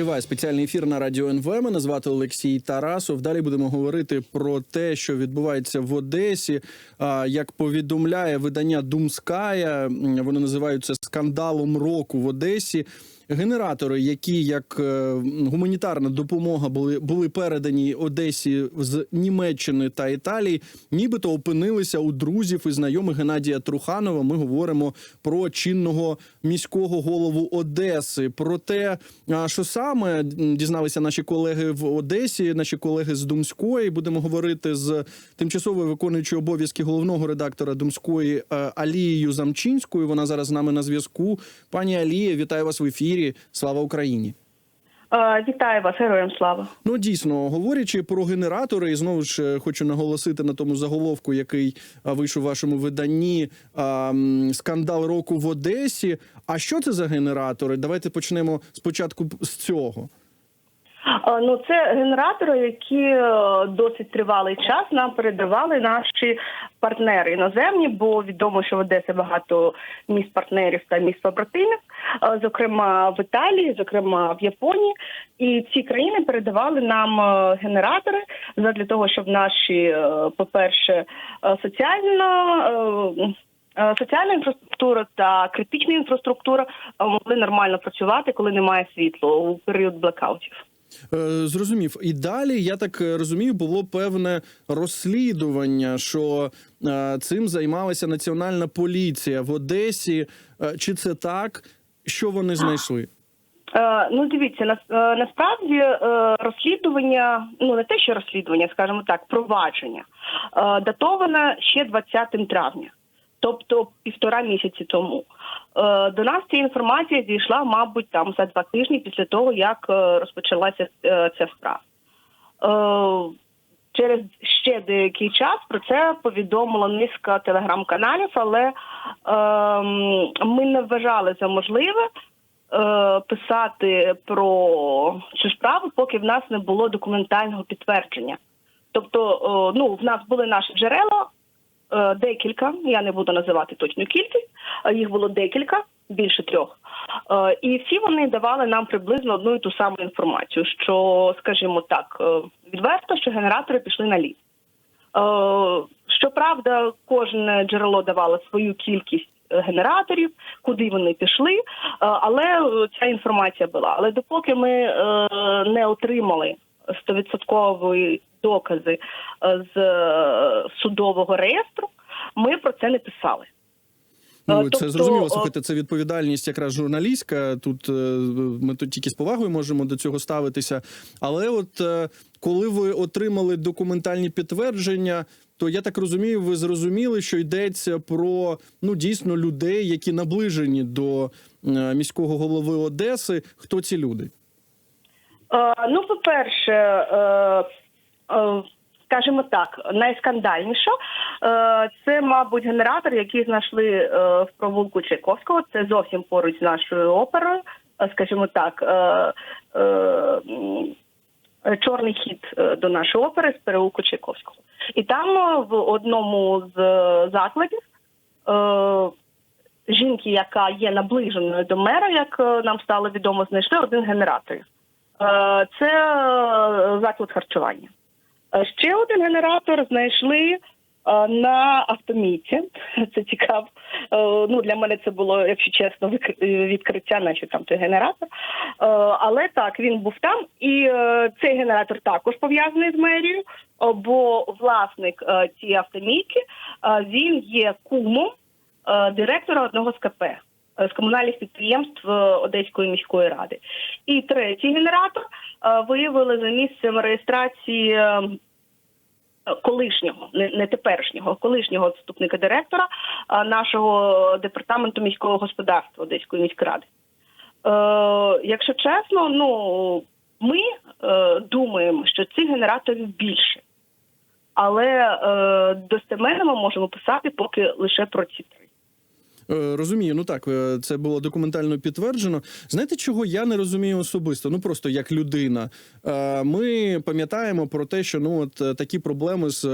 Триває спеціальний ефір на радіо НВ. Мене звати Олексій Тарасов. Далі будемо говорити про те, що відбувається в Одесі. Як повідомляє видання Думская, вони називають це скандалом року в Одесі. Генератори, які як е, гуманітарна допомога були були передані Одесі з Німеччини та Італії, нібито опинилися у друзів і знайомих Геннадія Труханова. Ми говоримо про чинного міського голову Одеси. Про те, що саме дізналися наші колеги в Одесі, наші колеги з Думської. Будемо говорити з тимчасовою виконуючою обов'язки головного редактора Думської е, Алією Замчинською. Вона зараз з нами на зв'язку. Пані Алія, вітаю вас в ефірі. Слава Україні! Е, Вітаю вас, героям слава. Ну дійсно говорячи про генератори, і знову ж е, хочу наголосити на тому заголовку, який вийшов у вашому виданні скандал року в Одесі. А що це за генератори? Давайте почнемо спочатку з цього. Ну, це генератори, які е, досить тривалий час нам передавали наші партнери іноземні, бо відомо, що в Одесі багато міст партнерів та міст побратимів, е, зокрема в Італії, зокрема в Японії. І ці країни передавали нам е, генератори для того, щоб наші, по-перше, соціальна. Соціальна інфраструктура та критична інфраструктура могли нормально працювати, коли немає світла у період блекаутів. Е, Зрозумів. І далі я так е, розумію, було певне розслідування, що е, цим займалася національна поліція в Одесі. Чи це так? Що вони знайшли? Ну, дивіться, нас, насправді розслідування, ну не те, що розслідування, скажімо так, провадження датоване ще 20 травня, тобто півтора місяці тому. Е, до нас ця інформація дійшла, мабуть, там за два тижні після того, як е, розпочалася е, ця справа. Через ще деякий час про це повідомила низка телеграм-каналів, але ем, ми не вважали за можливе писати про цю справу, поки в нас не було документального підтвердження. Тобто, ну, в нас були наші джерела, декілька, я не буду називати точну кількість, їх було декілька, більше трьох. Е, І всі вони давали нам приблизно одну і ту саму інформацію, що, скажімо так, е, відверто, що генератори пішли на ліс. Е, Щоправда, кожне джерело давало свою кількість е, генераторів, куди вони пішли, е, але е, ця інформація була. Але допоки ми е, не отримали стовідсоткові докази е, з е, судового реєстру, ми про це не писали. Ну, Е, це тобто, зрозуміло. Слухайте, це відповідальність якраз журналістська. Тут ми тут тільки з повагою можемо до цього ставитися. Але от коли ви отримали документальні підтвердження, то я так розумію, ви зрозуміли, що йдеться про ну дійсно людей, які наближені до міського голови Одеси. Хто ці люди? Ну, по-перше, е, е, скажімо так, найскандальніше е, це, мабуть, генератор, який знайшли е, в провулку Чайковського. Це зовсім поруч з нашою оперою. Е, Скажімо так, е, е, е, чорний хід е, до нашої опери з переулку Чайковського. І там е, в одному з е, закладів. е, Жінки, яка є наближеною до мера, як е, нам стало відомо, знайшли один генератор. Е, Це е, заклад харчування. Е, Ще один генератор знайшли е, на автомійці. Це цікаво. Е, Ну для мене це було, якщо чесно, відкриття, наче там той генератор. Але так він був там, і цей генератор також пов'язаний з мерією, бо власник цієї автомійки він є кумом директора одного з КП з комунальних підприємств Одеської міської ради. І третій генератор виявили за місцем реєстрації колишнього, не, теперішнього, колишнього заступника директора нашого департаменту міського господарства Одеської міськради. Е, якщо чесно, ну ми е, думаємо, що цих генераторів більше. Але е, достеменно ми можемо писати поки лише про ці три. Е, Розумію, ну так, е, це було документально підтверджено. Знаєте, чого я не розумію особисто? Ну просто як людина. Е, Ми пам'ятаємо про те, що ну от такі проблеми з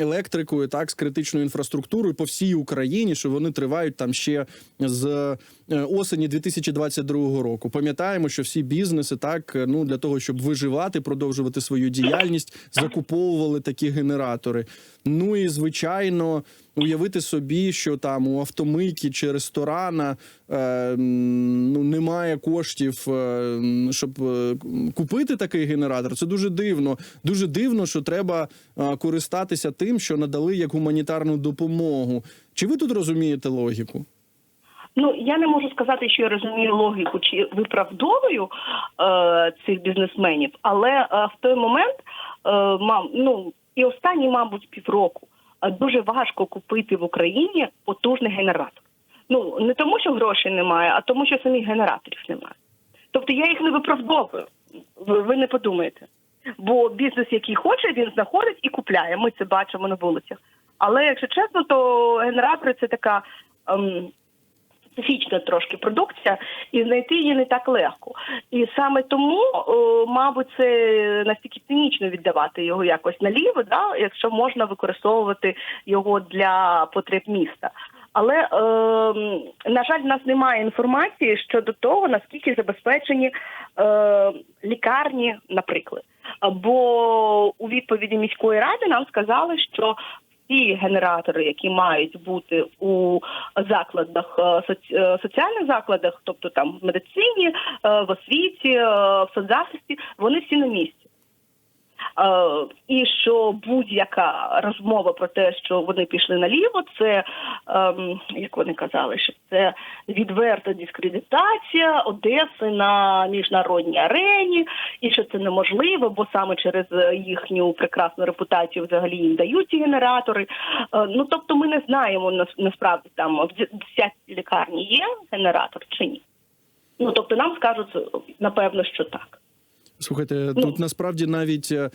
електрикою, так, з критичною інфраструктурою по всій Україні, що вони тривають там ще з осені 2022 року. Пам'ятаємо, що всі бізнеси так ну для того, щоб виживати, продовжувати свою діяльність, закуповували такі генератори. Ну і звичайно, уявити собі, що там у автомийки чи ресторана е, ну немає коштів, е, щоб е, купити такий генератор. Це дуже дивно. Дуже дивно, що треба е, користатися тим, що надали як гуманітарну допомогу. Чи ви тут розумієте логіку? Ну я не можу сказати, що я розумію логіку чи виправдовую е, цих бізнесменів, але е, в той момент е, мам, ну і останні, мабуть, півроку е, дуже важко купити в Україні потужний генератор. Ну не тому, що грошей немає, а тому, що самих генераторів немає. Тобто я їх не виправдовую. Ви, не подумаєте. Бо бізнес, який хоче, він знаходить і купляє. Ми це бачимо на вулицях. Але якщо чесно, то генератори це така. Ем, специфічна трошки продукція, і знайти її не так легко. І саме тому, о, мабуть, це настільки цинічно віддавати його якось наліво, да, якщо можна використовувати його для потреб міста. Але е, на жаль, в нас немає інформації щодо того, наскільки забезпечені е, лікарні, наприклад. Бо у відповіді міської ради нам сказали, що ті генератори, які мають бути у закладах е, е, соціальних закладах, тобто там в медицині, е, в освіті, в соцзахисті, вони всі на місці. Е, І що будь-яка розмова про те, що вони пішли наліво, це ем, як вони казали, що це відверта дискредитація Одеси на міжнародній арені, і що це неможливо, бо саме через їхню прекрасну репутацію взагалі їм дають ці генератори. Е, Ну тобто, ми не знаємо нас- насправді там в десятці лікарні є генератор чи ні. Ну тобто, нам скажуть напевно, що так. Слухайте, тут насправді навіть е,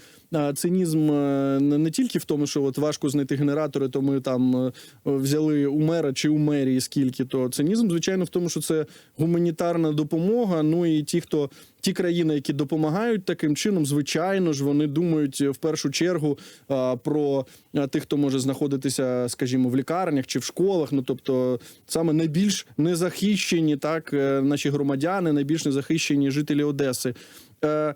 цинізм е, не тільки в тому, що от важко знайти генератори, то ми там е, взяли у мера чи у мерії скільки, то цинізм, звичайно, в тому, що це гуманітарна допомога. Ну і ті, хто ті країни, які допомагають таким чином, звичайно ж, вони думають в першу чергу про тих, хто може знаходитися, скажімо, в лікарнях чи в школах. Ну тобто, саме найбільш незахищені, так наші громадяни, найбільш незахищені жителі Одеси. Е,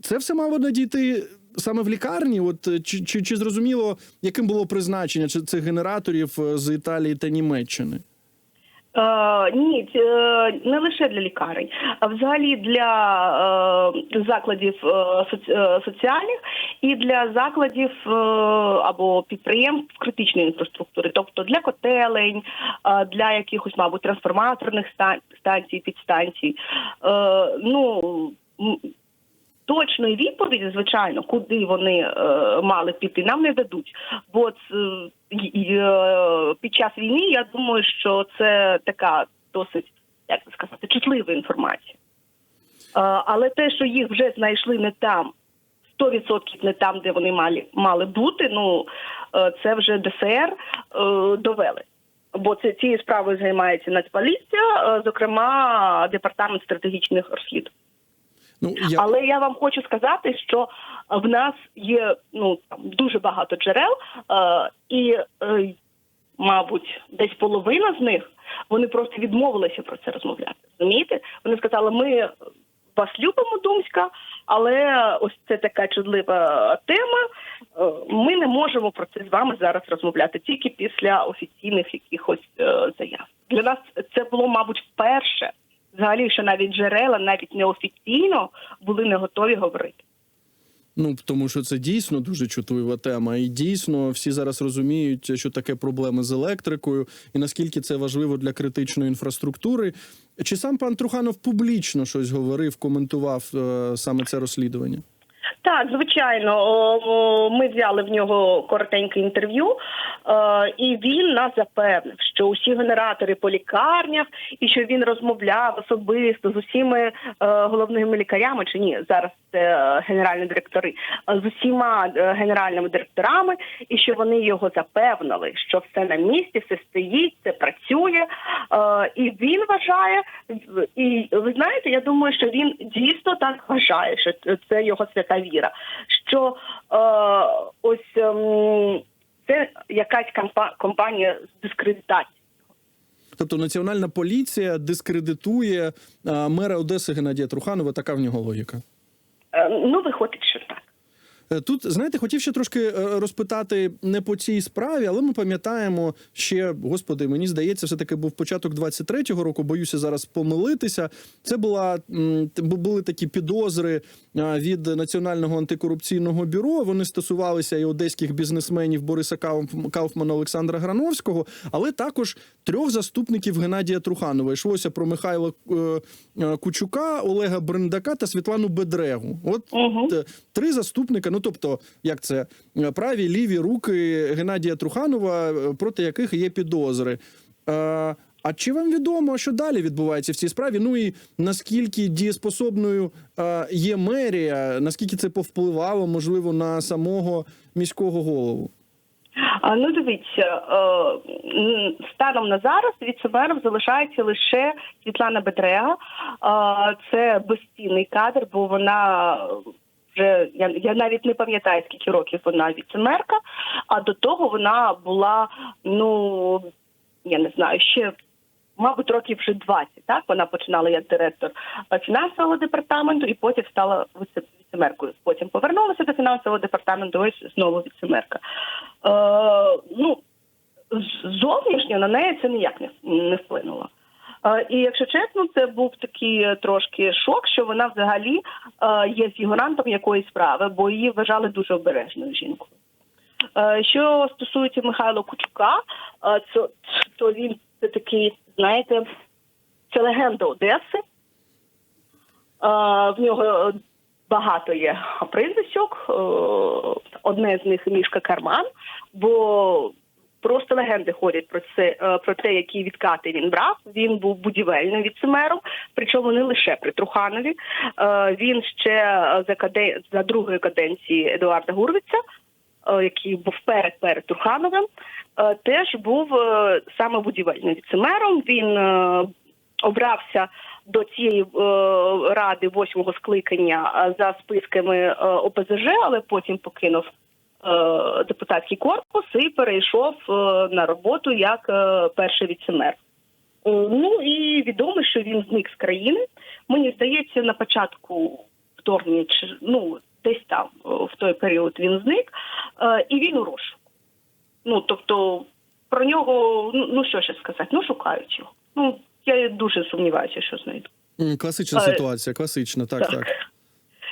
Це все мало надійти саме в лікарні. От е, чи, чи, чи зрозуміло, яким було призначення цих генераторів е, з Італії та Німеччини? Е, ні, не лише для лікарень, а взагалі для е, закладів е, соціальних і для закладів е, або підприємств критичної інфраструктури, тобто для котелень, е, для якихось, мабуть, трансформаторних станцій, підстанцій. Е, ну Точної відповіді, звичайно, куди вони е, мали піти, нам не дадуть. Бо й- е, під час війни я думаю, що це така досить, як це сказати, чутлива інформація. Е, але те, що їх вже знайшли не там, 100% не там, де вони мали, мали бути, ну е, це вже ДСР е, довели. Бо це цією справою займається Нацполіція, е, зокрема департамент стратегічних розслідувань. Ну я Але я вам хочу сказати, що в нас є ну там дуже багато джерел, е, і, е, мабуть, десь половина з них вони просто відмовилися про це розмовляти. Розумієте? Вони сказали, ми вас любимо, Думська, але ось це така чудлива тема. е, Ми не можемо про це з вами зараз розмовляти тільки після офіційних якихось е, заяв. Для нас це було, мабуть, вперше. Взагалі, що навіть джерела, навіть неофіційно були не готові говорити. ну тому, що це дійсно дуже чутлива тема, і дійсно всі зараз розуміють, що таке проблеми з електрикою, і наскільки це важливо для критичної інфраструктури. Чи сам пан Труханов публічно щось говорив, коментував е, саме це розслідування? Так, звичайно, ми взяли в нього коротеньке інтерв'ю, е, і він нас запевнив, що усі генератори по лікарнях, і що він розмовляв особисто з усіми е, головними лікарями. Чи ні, зараз генеральні директори, е, з усіма е, генеральними директорами, і що вони його запевнили, що все на місці, все стоїть, це працює. Е, І він вважає, і ви знаєте, я думаю, що він дійсно так вважає, що це його свята віра. Що е, ось ем, це якась компанія з дискредитації. Тобто національна поліція дискредитує мера Одеси Геннадія Труханова. Така в нього логіка. Е, Ну, виходить, що так. Е, Тут знаєте, хотів ще трошки е, розпитати не по цій справі, але ми пам'ятаємо ще, господи, мені здається, все таки був початок 23-го року. Боюся зараз помилитися. Це була були такі підозри від Національного антикорупційного бюро. Вони стосувалися і одеських бізнесменів Бориса Кауфмана Олександра Грановського, але також трьох заступників Геннадія Труханова. Йшлося про Михайла е, е, Кучука, Олега Брендака та Світлану Бедрегу. От. Т- три заступника. Ну тобто, як це е, праві ліві руки Геннадія Труханова, е, проти яких є підозри. Е, А чи вам відомо, що далі відбувається в цій справі? Ну і наскільки дієспособною є мерія, наскільки це повпливало, можливо, на самого міського голову? Ну, дивіться, станом на зараз віцемером залишається лише Світлана Бедрега. Це безцінний кадр, бо вона вже я, я навіть не пам'ятаю, скільки років вона віцемерка, а до того вона була, ну я не знаю, ще. Мабуть, років вже 20, так вона починала як директор е, фінансового департаменту і потім стала віцемеркою. Потім повернулася до фінансового департаменту. Ось знову віцемерка. Е, ну зовнішньо на неї це ніяк не, не вплинуло. Е, і якщо чесно, це був такий е, трошки шок, що вона взагалі е, є фігурантом якоїсь справи, бо її вважали дуже обережною жінкою. Що стосується Михайла Кучука, то, то він це такий, знаєте, це легенда Одеси. В нього багато є прізвиськок. е, Одне з них Мішка Карман, бо просто легенди ходять про це е, про те, які відкати він брав. Він був будівельним віцемером, причому не лише при Труханові. Е, Він ще за каде за другої каденції Едуарда Гурвіца, е, який був перед перед Трухановим, е, теж був е, саме будівельним віцемером. Він е, обрався до цієї е, ради восьмого скликання е, за списками е, ОПЗЖ, але потім покинув е, депутатський корпус і перейшов е, на роботу як е, перший віцемер. Е, Ну і відомо, що він зник з країни. Мені здається, на початку вторгнення, ну десь там е, в той період він зник, е, і він у розшуку. Ну тобто про нього, ну, ну що ще сказати, ну шукають його. Ну я дуже сумніваюся, що знайду. Класична Е, ситуація, класична, так, так.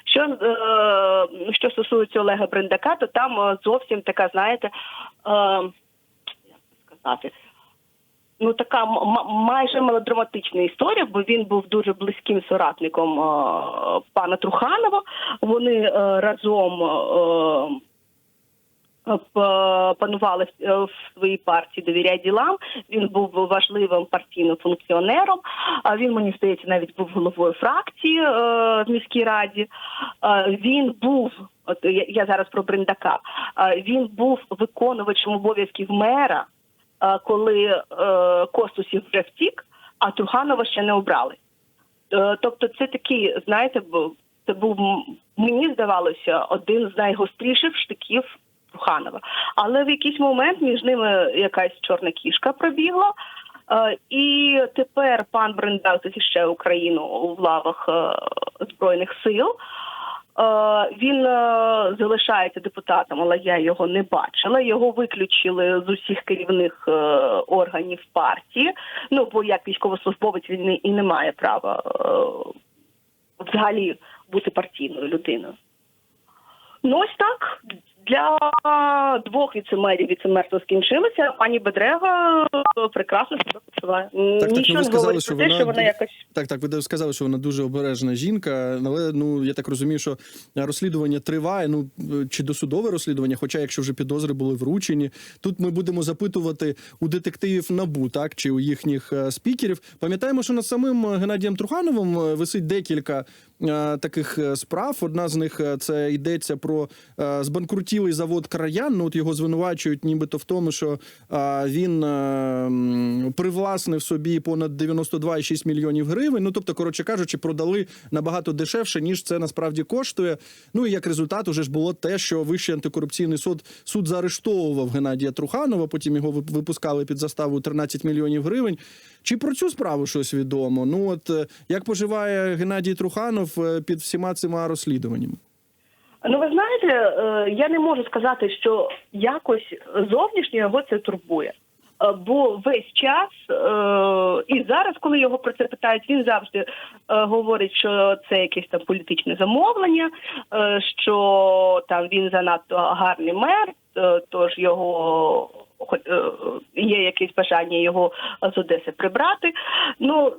Що, е, що стосується Олега Брендака, то там е, зовсім така, знаєте, е, як сказати, ну така майже мелодраматична історія, бо він був дуже близьким соратником е, пана Труханова. Вони е, разом. Е, п- панували е, в своїй партії довіряй ділам. Він був важливим партійним функціонером. А він мені здається навіть був головою фракції е, в міській раді. Е, Він був. От я, зараз про Бриндака. Е, Він був виконувачем обов'язків мера, е, коли е, Костусів вже втік, а Труханова ще не обрали. Е, Тобто, це такий, знаєте, це був мені здавалося один з найгостріших штиків Труханова. Але в якийсь момент між ними якась чорна кішка пробігла. Е, І тепер пан Брендак захищає Україну у лавах е, збройних сил. Е, Він залишається депутатом, але я його не бачила. Його виключили з усіх керівних органів партії. Ну бо як військовослужбовець він і не має права взагалі бути партійною людиною. Ну ось так. Для двох віцемерів віцемерство скінчилося. Пані Бедрега е, прекрасно себе почуває. так, ви Нічого не сказали, говорить що про те, що вона якось Так, так, ви сказали, що вона дуже обережна жінка, але ну я так розумію, що розслідування триває. Ну чи досудове розслідування, хоча якщо вже підозри були вручені, тут ми будемо запитувати у детективів набу, так чи у їхніх е, спікерів. Пам'ятаємо, що над самим Геннадієм Трухановим е, висить декілька е, таких е, справ. Одна з них е, це йдеться про е, збанкрутілий завод краян. Ну от його звинувачують, нібито в тому, що е, він е, м, привласнив собі понад 92,6 мільйонів гривень. Ну тобто, коротше кажучи, продали набагато дешевше, ніж це насправді коштує. Ну і як результат, уже ж було те, що Вищий антикорупційний суд суд заарештовував Геннадія Труханова. Потім його випускали під заставу 13 мільйонів гривень. Чи про цю справу щось відомо? Ну от е, як поживає Геннадій Труханов е, під всіма цими розслідуваннями? Ну, ви знаєте, е, я не можу сказати, що якось зовнішньо його це турбує. Е, Бо весь час, е, і зараз, коли його про це питають, він завжди говорить, що це якесь там політичне замовлення, що там він занадто гарний мер, тож його є якесь бажання його з Одеси прибрати. Ну,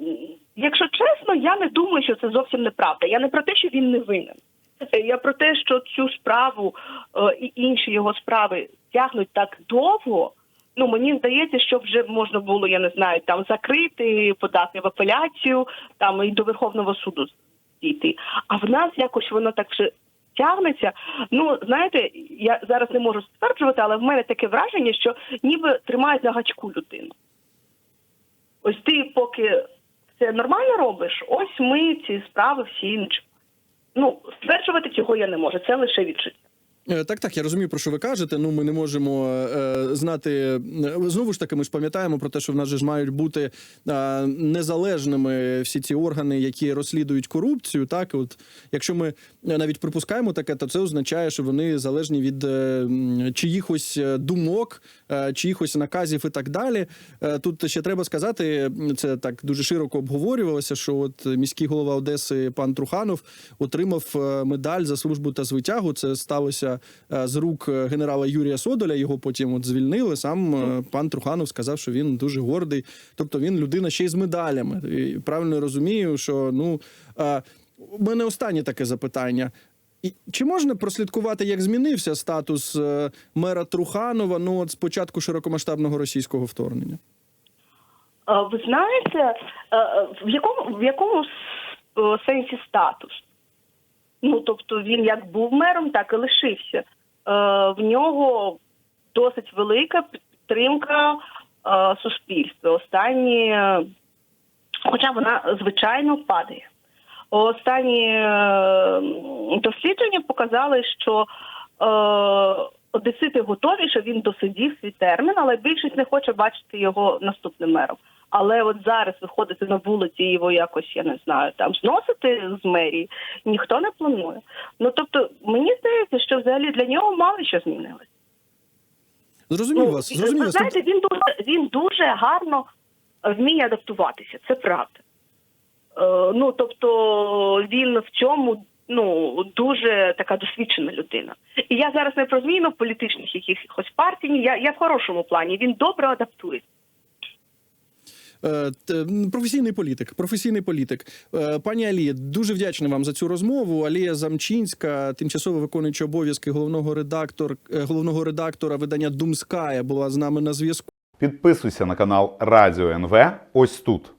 якщо чесно, я не думаю, що це зовсім неправда. Я не про те, що він не винен. Я про те, що цю справу е, і інші його справи тягнуть так довго. Ну мені здається, що вже можна було, я не знаю, там закрити, подати в апеляцію, там і до Верховного суду дійти. А в нас якось воно так вже тягнеться. Ну знаєте, я зараз не можу стверджувати, але в мене таке враження, що ніби тримають на гачку людину. Ось ти поки це нормально робиш, ось ми ці справи всі інші. Ну, стверджувати цього я не можу, це лише відчуття. Е, Так, так, я розумію, про що ви кажете. Ну, ми не можемо е, знати. е, Знову ж таки, ми ж пам'ятаємо про те, що в нас же ж мають бути е, незалежними всі ці органи, які розслідують корупцію. Так, от якщо ми навіть припускаємо таке, то це означає, що вони залежні від е, чиїхось е, думок, е, чиїхось наказів і так далі. Е, Тут ще треба сказати, це так дуже широко обговорювалося, що от міський голова Одеси пан Труханов отримав е, медаль за службу та звитягу. Це сталося е, з рук е, генерала Юрія Содоля. Його потім от звільнили. Сам е, пан Труханов сказав, що він дуже гордий. Тобто він людина ще й з медалями. І правильно розумію, що ну у мене останнє таке запитання. І чи можна прослідкувати, як змінився статус мера Труханова ну от з початку широкомасштабного російського вторгнення? Ви знаєте, в якому в якому сенсі статус? Ну тобто він як був мером, так і лишився. Е, В нього досить велика підтримка е, суспільства. Останні, е, хоча вона звичайно падає. Останні е, дослідження показали, що е, одесити готові, що він досидів свій термін, але більшість не хоче бачити його наступним мером. Але от зараз виходити на вулиці і його якось, я не знаю, там зносити з мерії ніхто не планує. Ну тобто, мені здається, що взагалі для нього мало що змінилось. Зрозумів вас, зрозумів знаєте, він дуже він дуже гарно вміє адаптуватися. Це правда. Е, ну тобто він в цьому ну дуже така досвідчена людина. І я зараз не про зміну політичних якихось партій. Я, я в хорошому плані. Він добре адаптується. Е, Професійний політик, професійний політик. Е, Пані Алія, дуже вдячний вам за цю розмову. Алія Замчинська, тимчасово виконуюча обов'язки головного редактор е, головного редактора видання Думская, була з нами на зв'язку. Підписуйся на канал Радіо НВ ось тут.